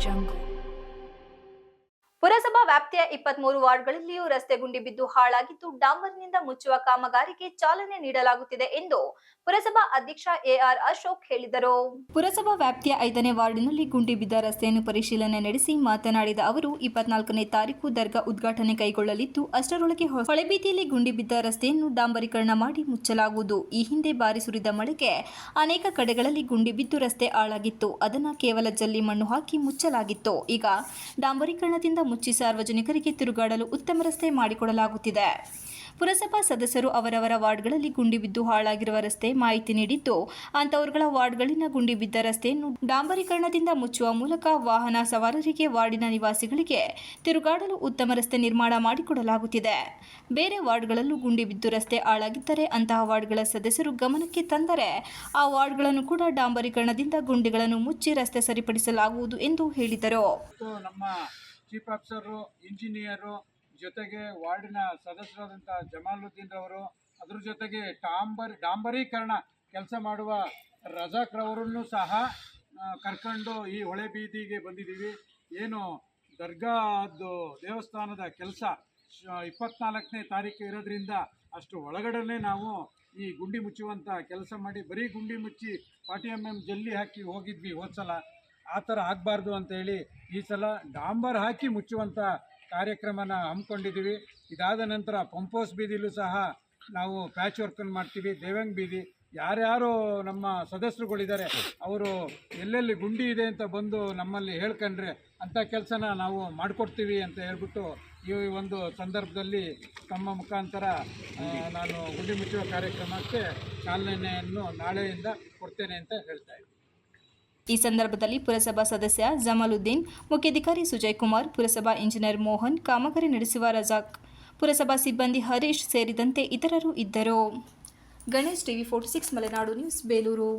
jungle. ಇಪ್ಪತ್ಮೂರು ವಾರ್ಡ್ಗಳಲ್ಲಿಯೂ ರಸ್ತೆ ಗುಂಡಿ ಬಿದ್ದು ಹಾಳಾಗಿದ್ದು ಡಾಂಬರ್ನಿಂದ ಮುಚ್ಚುವ ಕಾಮಗಾರಿಗೆ ಚಾಲನೆ ನೀಡಲಾಗುತ್ತಿದೆ ಎಂದು ಪುರಸಭಾ ಅಧ್ಯಕ್ಷ ಎಆರ್ ಅಶೋಕ್ ಹೇಳಿದರು. ಪುರಸಭಾ ವ್ಯಾಪ್ತಿಯ ಐದನೇ ವಾರ್ಡಿನಲ್ಲಿ ಗುಂಡಿ ಬಿದ್ದ ರಸ್ತೆಯನ್ನು ಪರಿಶೀಲನೆ ನಡೆಸಿ ಮಾತನಾಡಿದ ಅವರು, ಇಪ್ಪತ್ನಾಲ್ಕನೇ ತಾರೀಕು ದರ್ಗಾ ಉದ್ಘಾಟನೆ ಕೈಗೊಳ್ಳಲಿದ್ದು, ಅಷ್ಟರೊಳಗೆ ಹೊಳೆಬೀದಿಯಲ್ಲಿ ಗುಂಡಿ ಬಿದ್ದ ರಸ್ತೆಯನ್ನು ಡಾಂಬರೀಕರಣ ಮಾಡಿ ಮುಚ್ಚಲಾಗುವುದು. ಈ ಹಿಂದೆ ಬಾರಿ ಸುರಿದ ಮಳೆಗೆ ಅನೇಕ ಕಡೆಗಳಲ್ಲಿ ಗುಂಡಿ ಬಿದ್ದು ರಸ್ತೆ ಹಾಳಾಗಿತ್ತು. ಅದನ್ನು ಕೇವಲ ಜಲ್ಲಿ ಮಣ್ಣು ಹಾಕಿ ಮುಚ್ಚಲಾಗಿತ್ತು. ಈಗ ಡಾಂಬರೀಕರಣದಿಂದ ಮುಚ್ಚಿ ಸಾರ್ವಜನಿಕರಿಗೆ ತಿರುಗಾಡಲು ಉತ್ತಮ ರಸ್ತೆ ಮಾಡಿಕೊಡಲಾಗುತ್ತಿದೆ. ಪುರಸಭಾ ಸದಸ್ಯರು ಅವರವರ ವಾರ್ಡ್ಗಳಲ್ಲಿ ಗುಂಡಿ ಬಿದ್ದು ಹಾಳಾಗಿರುವ ರಸ್ತೆ ಮಾಹಿತಿ ನೀಡಿದ್ದು ಅಂತವರುಗಳ ವಾರ್ಡ್ಗಳಿನ ಗುಂಡಿ ಬಿದ್ದ ರಸ್ತೆಯನ್ನು ಡಾಂಬರೀಕರಣದಿಂದ ಮುಚ್ಚುವ ಮೂಲಕ ವಾಹನ ಸವಾರರಿಗೆ, ವಾರ್ಡಿನ ನಿವಾಸಿಗಳಿಗೆ ತಿರುಗಾಡಲು ಉತ್ತಮ ರಸ್ತೆ ನಿರ್ಮಾಣ ಮಾಡಿಕೊಡಲಾಗುತ್ತಿದೆ. ಬೇರೆ ವಾರ್ಡ್ಗಳಲ್ಲೂ ಗುಂಡಿ ಬಿದ್ದು ರಸ್ತೆ ಹಾಳಾಗಿದ್ದರೆ ಅಂತಹ ವಾರ್ಡ್ಗಳ ಸದಸ್ಯರು ಗಮನಕ್ಕೆ ತಂದರೆ ಆ ವಾರ್ಡ್ಗಳನ್ನು ಕೂಡ ಡಾಂಬರೀಕರಣದಿಂದ ಗುಂಡಿಗಳನ್ನು ಮುಚ್ಚಿ ರಸ್ತೆ ಸರಿಪಡಿಸಲಾಗುವುದು ಎಂದು ಹೇಳಿದರು. ಚೀಫ್ ಆಫೀಸರು, ಇಂಜಿನಿಯರು, ಜೊತೆಗೆ ವಾರ್ಡಿನ ಸದಸ್ಯರಾದಂಥ ಜಮಾಲುದ್ದೀನ್ ರವರು, ಅದ್ರ ಜೊತೆಗೆ ಡಾಂಬರ್, ಡಾಂಬರೀಕರಣ ಕೆಲಸ ಮಾಡುವ ರಜಾಕ್ ರವರನ್ನು ಸಹ ಕರ್ಕೊಂಡು ಈ ಹೊಳೆ ಬೀದಿಗೆ ಬಂದಿದ್ದೀವಿ. ಏನು ದರ್ಗಾದ್ದು ದೇವಸ್ಥಾನದ ಕೆಲಸ ಇಪ್ಪತ್ನಾಲ್ಕನೇ ತಾರೀಕು ಇರೋದ್ರಿಂದ ಅಷ್ಟು ಒಳಗಡೆ ನಾವು ಈ ಗುಂಡಿ ಮುಚ್ಚುವಂಥ ಕೆಲಸ ಮಾಡಿ, ಬರೀ ಗುಂಡಿ ಮುಚ್ಚಿ ಫಾರ್ಟಿ ಎಂ ಎಂ ಜಲ್ಲಿ ಹಾಕಿ ಹೋಗಿದ್ವಿ ಹೋದ್ಸಲ. ಆ ಥರ ಆಗಬಾರ್ದು ಅಂತೇಳಿ ಈ ಸಲ ಡಾಂಬರ್ ಹಾಕಿ ಮುಚ್ಚುವಂಥ ಕಾರ್ಯಕ್ರಮನ ಹಮ್ಮಿಕೊಂಡಿದ್ದೀವಿ. ಇದಾದ ನಂತರ ಪಂಪೋಸ್ ಬೀದಿಲೂ ಸಹ ನಾವು ಪ್ಯಾಚ್ ವರ್ಕನ್ನು ಮಾಡ್ತೀವಿ. ದೇವಂಗ್ ಬೀದಿ ಯಾರ್ಯಾರು ನಮ್ಮ ಸದಸ್ಯರುಗಳಿದ್ದಾರೆ ಅವರು ಎಲ್ಲೆಲ್ಲಿ ಗುಂಡಿ ಇದೆ ಅಂತ ಬಂದು ನಮ್ಮಲ್ಲಿ ಹೇಳ್ಕೊಂಡ್ರೆ ಅಂಥ ಕೆಲಸನ ನಾವು ಮಾಡಿಕೊಡ್ತೀವಿ ಅಂತ ಹೇಳ್ಬಿಟ್ಟು ಈ ಒಂದು ಸಂದರ್ಭದಲ್ಲಿ ತಮ್ಮ ಮುಖಾಂತರ ನಾನು ಗುಂಡಿ ಮುಚ್ಚುವ ಕಾರ್ಯಕ್ರಮಕ್ಕೆ ಚಾಲನೆಯನ್ನು ನಾಳೆಯಿಂದ ಕೊಡ್ತೇನೆ ಅಂತ ಹೇಳ್ತಾ ಇದ್ದೀನಿ. ಈ ಸಂದರ್ಭದಲ್ಲಿ ಪುರಸಭಾ ಸದಸ್ಯ ಜಮಾಲುದ್ದೀನ್, ಮುಖ್ಯಾಧಿಕಾರಿ ಸುಜಯ್ ಕುಮಾರ್ ಪುರಸಭಾ ಇಂಜಿನಿಯರ್ ಮೋಹನ್, ಕಾಮಗಾರಿ ನಡೆಸುವ ರಜಾಕ್, ಪುರಸಭಾ ಸಿಬ್ಬಂದಿ ಹರೀಶ್ ಸೇರಿದಂತೆ ಇತರರು ಇದ್ದರು. Ganesh TV forty six, Malenadu news, Belur.